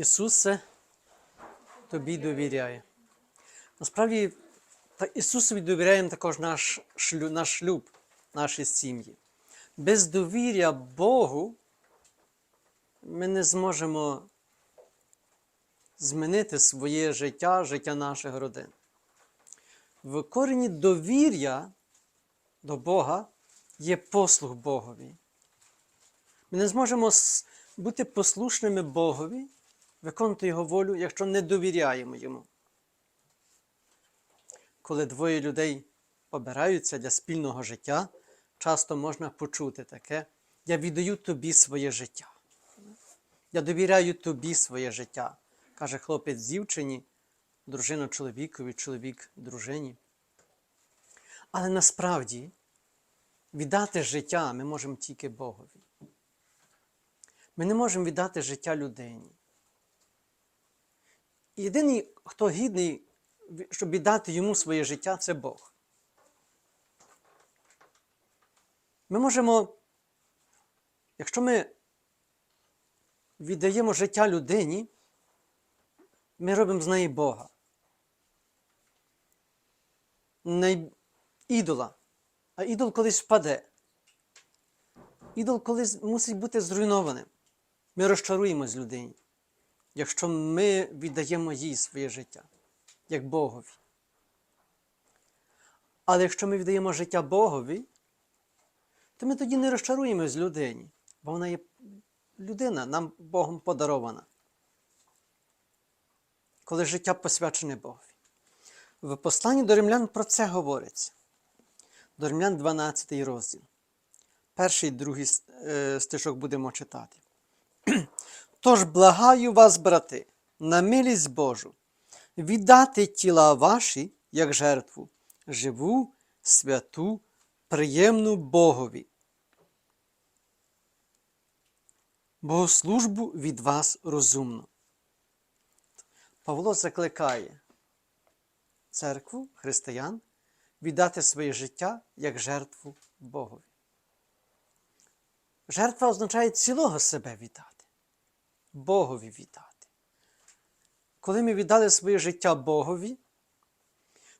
Ісусе, тобі довіряє. Насправді, Ісусові довіряємо також наш наш шлюб, наші сім'ї. Без довір'я Богу ми не зможемо змінити своє життя, життя наших родин. В корені довір'я до Бога є послуг Богові. Ми не зможемо бути послушними Богові, виконувати Його волю, якщо не довіряємо Йому. Коли двоє людей обираються для спільного життя, часто можна почути таке: Я віддаю тобі своє життя. Я довіряю тобі своє життя, каже хлопець дівчині, дружина чоловікові, чоловік дружині. Але насправді віддати життя ми можемо тільки Богові. Ми не можемо віддати життя людині. Єдиний, хто гідний, щоб віддати йому своє життя, це Бог. Ми можемо, якщо ми віддаємо життя людині, ми робимо з неї Бога. Не ідола. А ідол колись впаде. Ідол колись мусить бути зруйнованим. Ми розчаруємось людині, якщо ми віддаємо їй своє життя, як Богові. Але якщо ми віддаємо життя Богові, то ми тоді не розчаруємось людині, бо вона є людина, нам Богом подарована. Коли життя посвячене Богові. В посланні до римлян про це говориться. До римлян 12 розділ. Перший і другий е, стишок будемо читати. Тож благаю вас, брати, на милість Божу, віддати тіла ваші, як жертву, живу, святу, приємну Богові. Богослужбу від вас розумно. Павло закликає церкву, християн, віддати своє життя як жертву Богові. Жертва означає цілого себе віддати, Богові віддати. Коли ми віддали своє життя Богові,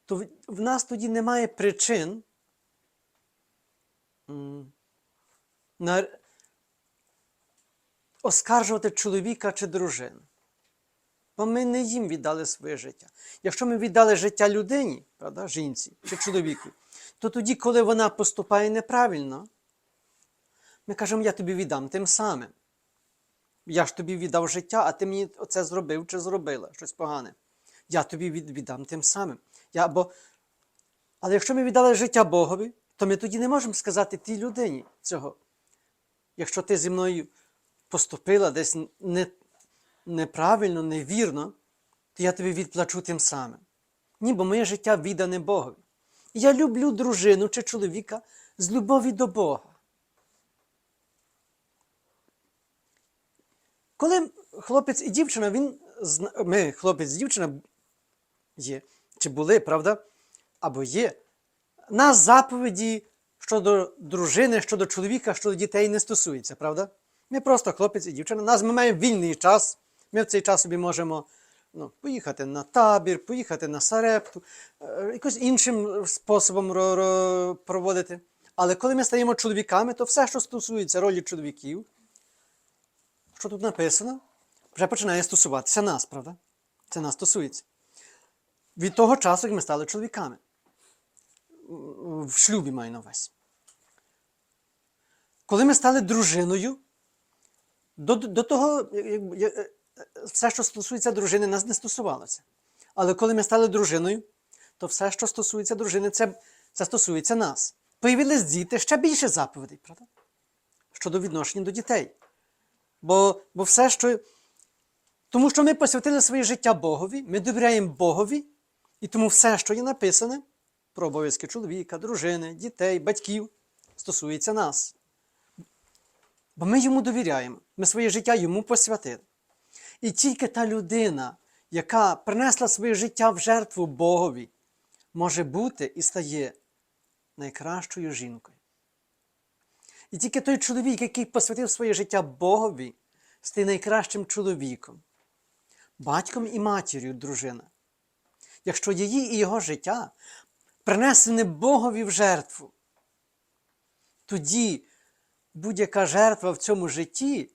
то в- нас тоді немає причин на... оскаржувати чоловіка чи дружину. Бо ми не їм віддали своє життя. Якщо ми віддали життя людині, правда, жінці чи чоловіку, то тоді, коли вона поступає неправильно, ми кажемо, я тобі віддам тим самим. Я ж тобі віддав життя, а ти мені оце зробив чи зробила щось погане. Я тобі віддам тим самим. Я, бо... Але якщо ми віддали життя Богові, то ми тоді не можемо сказати тій людині цього. Якщо ти зі мною поступила десь не, неправильно, невірно, то я тобі відплачу тим самим. Ні, бо моє життя віддане Богові. Я люблю дружину чи чоловіка з любові до Бога. Коли хлопець і дівчина, він ми, хлопець і дівчина є, чи були, правда? Або є. Нас заповіді щодо дружини, щодо чоловіка, щодо дітей не стосується, правда? Ми просто хлопець і дівчина. Нас ми маємо вільний час. Ми в цей час собі можемо ну, поїхати на табір, поїхати на сарепту, е, якось іншим способом ро- ро- проводити. Але коли ми стаємо чоловіками, то все, що стосується ролі чоловіків, що тут написано, вже починає стосуватися нас, правда? Це нас стосується. Від того часу, як ми стали чоловіками. В шлюбі маю на увазі. Коли ми стали дружиною, до, до того, е, все, що стосується дружини, нас не стосувалося. Але коли ми стали дружиною, то все, що стосується дружини, це, це стосується нас. Появились діти ще більше заповідей, правда? Щодо відношення до дітей. Бо, бо все, що. Тому що ми посвятили своє життя Богові, ми довіряємо Богові, і тому все, що є написане про обов'язки чоловіка, дружини, дітей, батьків, стосується нас. Бо ми йому довіряємо, ми своє життя йому посвятили. І тільки та людина, яка принесла своє життя в жертву Богові, може бути і стає найкращою жінкою. І тільки той чоловік, який посвятив своє життя Богові, стає найкращим чоловіком. батьком і матір'ю дружина. Якщо її і його життя принесені Богові в жертву, тоді будь-яка жертва в цьому житті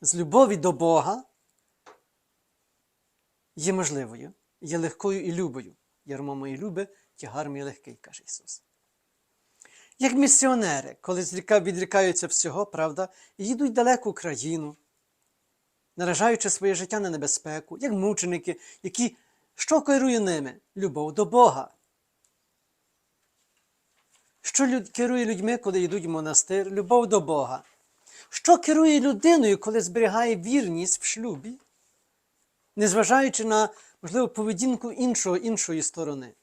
з любові до Бога є можливою, є легкою і любою. Ярмо мої люби, тягар мій легкий, каже Ісус. Як місіонери, коли відрікаються всього, правда, і їдуть далеку країну, наражаючи своє життя на небезпеку, як мученики, які що керує ними? Любов до Бога. Що люд- керує людьми, коли йдуть в монастир? Любов до Бога. Що керує людиною, коли зберігає вірність в шлюбі, незважаючи на, можливо, поведінку іншого, іншої сторони,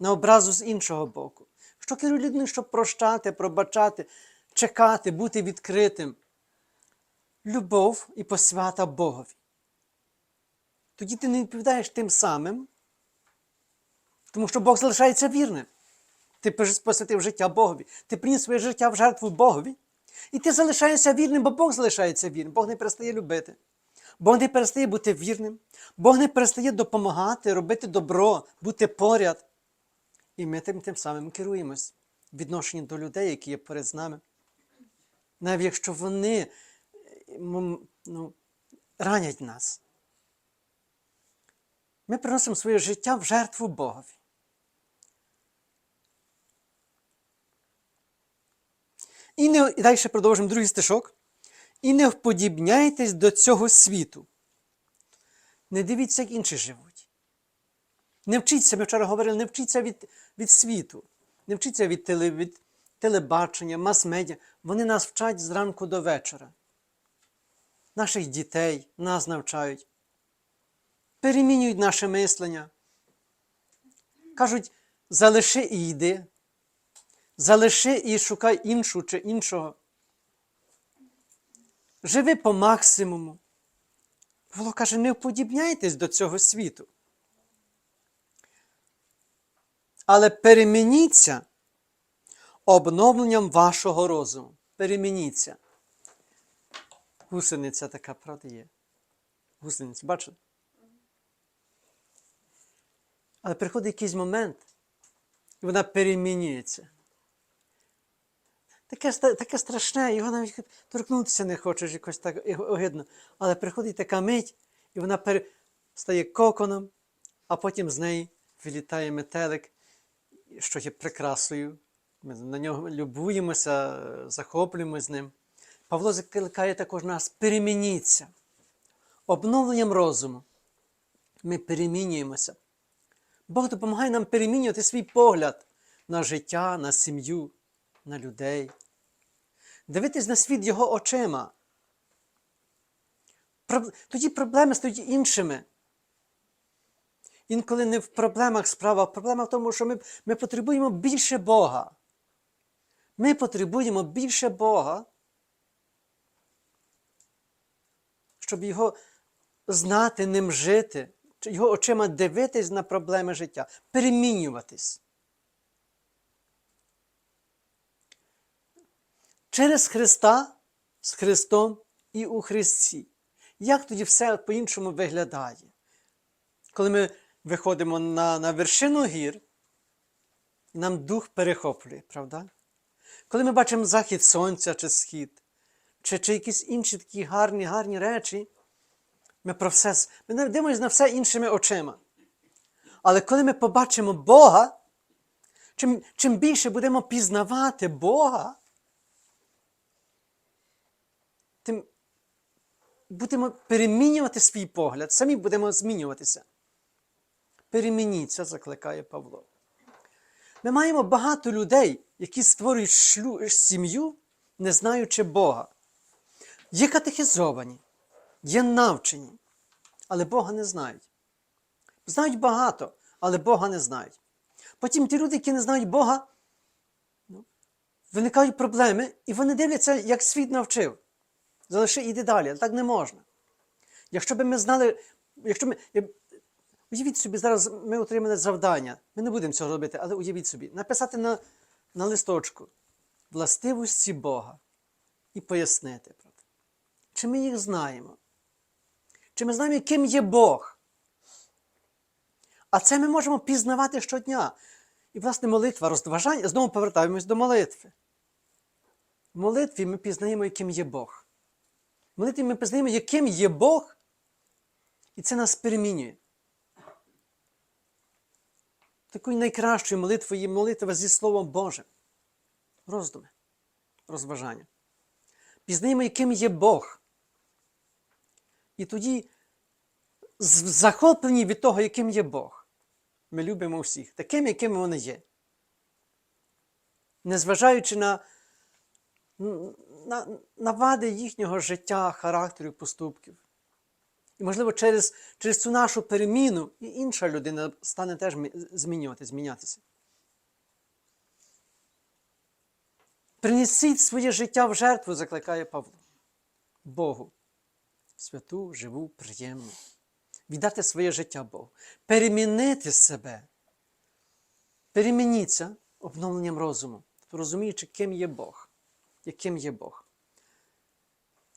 на образу з іншого боку? Що керує людиною, щоб прощати, пробачати, чекати, бути відкритим? Любов і посвята Богові. Тоді ти не відповідаєш тим самим, тому що Бог залишається вірним. Ти посвятив життя Богові, ти приніс своє життя в жертву Богові, і ти залишаєшся вірним, бо Бог залишається вірним. Бог не перестає любити. Бог не перестає бути вірним. Бог не перестає допомагати, робити добро, бути поряд. І ми тим, тим самим керуємось відношенні до людей, які є перед нами. Навіть якщо вони е, ну, ранять нас. Ми приносимо своє життя в жертву Богові. І, не, і далі продовжимо другий стишок. І не вподібняйтесь до цього світу. Не дивіться, як інші живуть. Не вчіться, ми вчора говорили, не вчіться від, від світу, не вчіться від, теле, від телебачення, мас-медіа. Вони нас вчать зранку до вечора. Наших дітей нас навчають. Перемінюють наше мислення. Кажуть, залиши і йди. Залиши і шукай іншу чи іншого. Живи по максимуму. Павло каже, не вподібняйтесь до цього світу. Але перемініться обновленням вашого розуму. Перемініться. Гусениця така, правда, є. Гусениця, бачите? Але приходить якийсь момент, і вона перемінюється. Таке, таке страшне, його навіть торкнутися не хочеш, якось так огидно. Але приходить така мить, і вона пере... стає коконом, а потім з неї вилітає метелик, що є прикрасою. Ми на нього любуємося, захоплюємося ним. Павло закликає також нас перемініться. Обновленням розуму. Ми перемінюємося. Бог допомагає нам перемінювати свій погляд на життя, на сім'ю, на людей. Дивитись на світ його очима. Тоді проблеми стають іншими. Інколи не в проблемах справа, а проблема в тому, що ми, ми потребуємо більше Бога. Ми потребуємо більше Бога, щоб його знати, ним жити, його очима дивитись на проблеми життя, перемінюватись. Через Христа, з Христом і у Христі. Як тоді все по-іншому виглядає? Коли ми виходимо на, на вершину гір, і нам дух перехоплює, правда? Коли ми бачимо захід сонця чи схід, чи, чи якісь інші такі гарні, гарні речі, ми про все ми дивимося на все іншими очима. Але коли ми побачимо Бога, чим, чим більше будемо пізнавати Бога, тим будемо перемінювати свій погляд, самі будемо змінюватися. Перемініться, закликає Павло. Ми маємо багато людей, які створюють шлю... сім'ю, не знаючи Бога. Є катехізовані, є навчені, але Бога не знають. Знають багато, але Бога не знають. Потім ті люди, які не знають Бога, ну, виникають проблеми, і вони дивляться, як світ навчив. Залиши іди далі, але так не можна. Якщо б ми знали, якщо ми. Уявіть собі, зараз ми отримали завдання. Ми не будемо цього робити, але уявіть собі, написати на, на листочку властивості Бога і пояснити. Правда? Чи ми їх знаємо? Чи ми знаємо, яким є Бог? А це ми можемо пізнавати щодня. І, власне, молитва, розважання, знову повертаємось до молитви. В молитві ми пізнаємо, яким є Бог. В молитві ми пізнаємо, яким є Бог, і це нас перемінює. Такою найкращою молитвою є молитва зі Словом Божим. Роздуми, розважання. Пізнаємо, яким є Бог. І тоді, захоплені від того, яким є Бог, ми любимо всіх, такими, якими вони є. Незважаючи на, на, на вади їхнього життя, характеру, поступків. І, можливо, через, через цю нашу переміну і інша людина стане теж мі- змінювати, змінятися. Принесіть своє життя в жертву, закликає Павло. Богу. Святу, живу, приємну. Віддати своє життя Богу. Перемінити себе. Перемініться обновленням розуму, розуміючи, ким є Бог. Яким є Бог.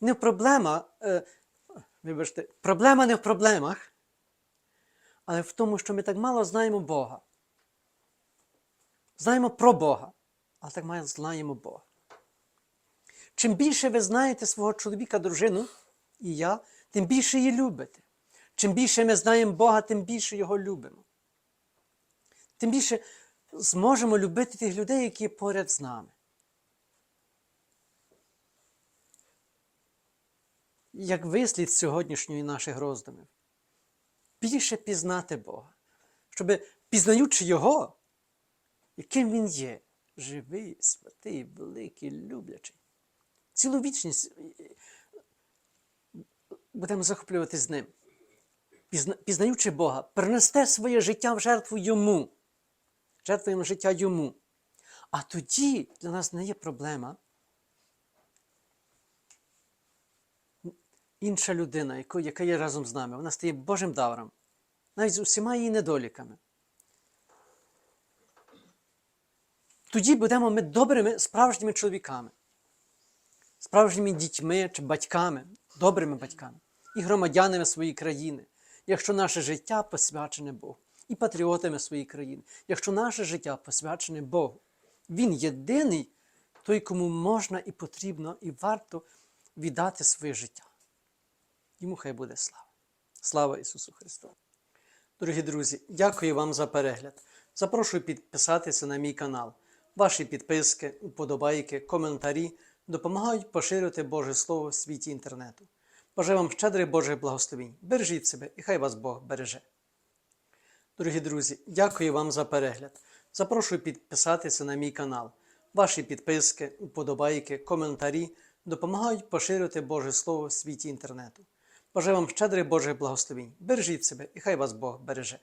Не проблема, е, вибачте, проблема не в проблемах, але в тому, що ми так мало знаємо Бога. Знаємо про Бога, але так мало знаємо Бога. Чим більше ви знаєте свого чоловіка, дружину і я, тим більше її любите. Чим більше ми знаємо Бога, тим більше його любимо. Тим більше зможемо любити тих людей, які поряд з нами. Як вислід сьогоднішньої наших роздумів, більше пізнати Бога, щоб пізнаючи Його, яким Він є, живий, святий, великий, люблячий. Цілу вічність е, будемо захоплюватись з ним. Пізнаючи Бога, принесте своє життя в жертву Йому. Жертвуємо життя Йому. А тоді для нас не є проблема. Інша людина, яка є разом з нами, вона стає Божим даром, навіть з усіма її недоліками. Тоді будемо ми добрими справжніми чоловіками, справжніми дітьми чи батьками, добрими батьками і громадянами своєї країни, якщо наше життя посвячене Богу, і патріотами своєї країни, якщо наше життя посвячене Богу. Він єдиний, той, кому можна і потрібно, і варто віддати своє життя. Йому хай буде слава. Слава Ісусу Христу! Дорогі друзі, дякую вам за перегляд. Запрошую підписатися на мій канал. Ваші підписки, уподобайки, коментарі допомагають поширювати Боже Слово в світі інтернету. Бажаю вам щедрий Божий благословінь. Бережіть себе і хай вас Бог береже. Дорогі друзі, дякую вам за перегляд. Запрошую підписатися на мій канал. Ваші підписки, уподобайки, коментарі допомагають поширювати Боже Слово в світі інтернету. Бажаю вам щедрий Божих благословінь. Бережіть себе і хай вас Бог береже.